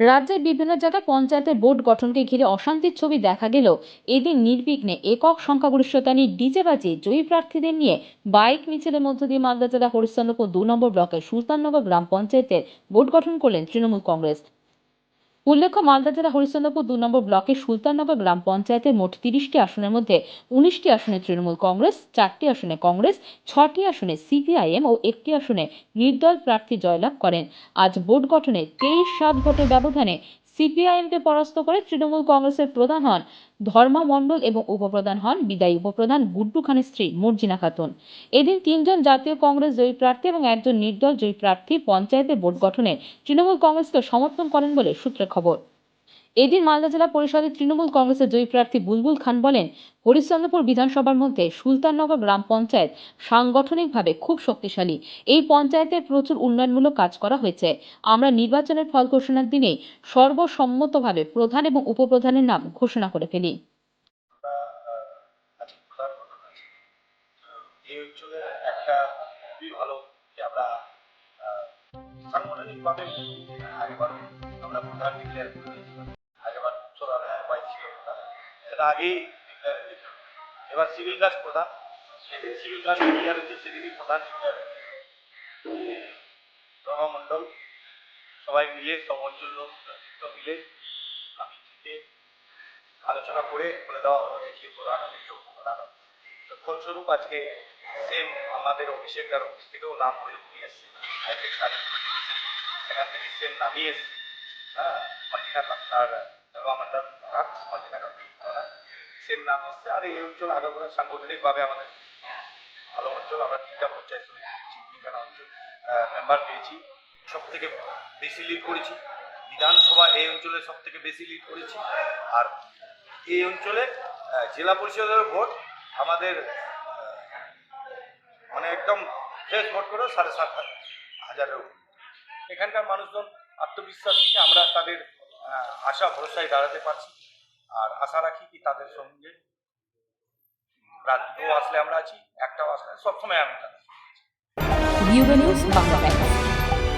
রাজ্যের বিভিন্ন জায়গায় পঞ্চায়েতের বোর্ড গঠনকে ঘিরে অশান্তির ছবি দেখা গেল এদিন নির্বিঘ্নে একক সংখ্যাগরিষ্ঠতা নিয়ে ডিজে বাজিয়ে জয়ী প্রার্থীদের নিয়ে বাইক মিছিলের মধ্য দিয়ে মালদা জেলা হরিশ্চন্দ্রপুর দু নম্বর ব্লকের সুলতাননগর গ্রাম পঞ্চায়েতের বোর্ড গঠন করলেন তৃণমূল কংগ্রেস। উল্লেখ্য, মালদা জেলা হরিচন্দ্রপুর দু নম্বর ব্লকের সুলতাননগর গ্রাম পঞ্চায়েতের মোট তিরিশটি আসনের মধ্যে উনিশটি আসনে তৃণমূল কংগ্রেস, চারটি আসনে কংগ্রেস, ছটি আসনে সিপিআইএম ও একটি আসনে নির্দল প্রার্থী জয়লাভ করেন। আজ বোর্ড গঠনে তেইশ সাত ভোটের ব্যবধানে সিপিআইএমকে পরাস্ত করে তৃণমূল কংগ্রেসের প্রধান হন ধর্মা মণ্ডল এবং উপপ্রধান হন বিদায়ী উপপ্রধান গুড্ডু খানের স্ত্রী মর্জিনা খাতুন। এদিন তিনজন জাতীয় কংগ্রেস জয়ী প্রার্থী এবং একজন নির্দল জয়ী প্রার্থী পঞ্চায়েতে বোর্ড গঠনে তৃণমূল কংগ্রেসকে সমর্থন করেন বলে সূত্রে খবর। এদিন মালদা জেলা পরিষদের তৃণমূল কংগ্রেসের জয়ী প্রার্থী বুলবুল খান বলেন, হরিশ্চন্দ্রপুর বিধানসভার মধ্যে সুলতাননগর গ্রাম পঞ্চায়েত সাংগঠনিকভাবে খুব শক্তিশালী। এই পঞ্চায়েতে প্রচুর উন্নয়নমূলক কাজ করা হয়েছে। আমরা নির্বাচনের ফল ঘোষণার দিনে সর্বসম্মতভাবে প্রধান এবং উপপ্রধানের নাম ঘোষণা করে ফেলি। আমরা প্রধান করে দিয়েছিলাম আগেবার সোলার উপায় ছিল প্রধান সেটা আগেই। এবার সিভিল কাজ প্রধান। সিভিল কাজ ডিক্লেয়ার হচ্ছে সেদিনই প্রধান। মণ্ডল সবাই মিলে নেতৃত্ব মিলে, আমি আলোচনা করে বলে দেওয়া হলো যে কে প্রধান ফলস্বরূপ আজকে সেম আমাদের অভিষেকদার অফিস থেকেও নাম করে নিয়ে এসছে সেখান থেকে সেম নামিয়ে এসছে। মার্জিনা আপনার আমাদের মার্জিনা সেম নাম এসছে আর এই অঞ্চল আগাগোড়া সাংগঠনিকভাবে আমাদের ভালো অঞ্চল, আমরা তিনটা পঞ্চায়েত সমিতি পেয়েছি তিনখানা অঞ্চল মেম্বার পেয়েছি। সব থেকে বেশি লিড করেছি। বিধানসভা এই অঞ্চলে সব থেকে বেশি লিড করেছি। আর এই অঞ্চলে জেলা পরিষদের ভোট আমাদের মানে একদম ফ্রেশ ভোট করে সাড়ে সাত হাজারের। এখানকার মানুষজন আত্মবিশ্বাস থেকে আমরা তাদের আশা, ভরসায় দাঁড়াতে পারছি। আর আশা রাখি কি তাদের সঙ্গে রাত দুটো আসলে আমরা আছি, একটাও আসলে, সবসময় আমি তাদের সঙ্গে আছি।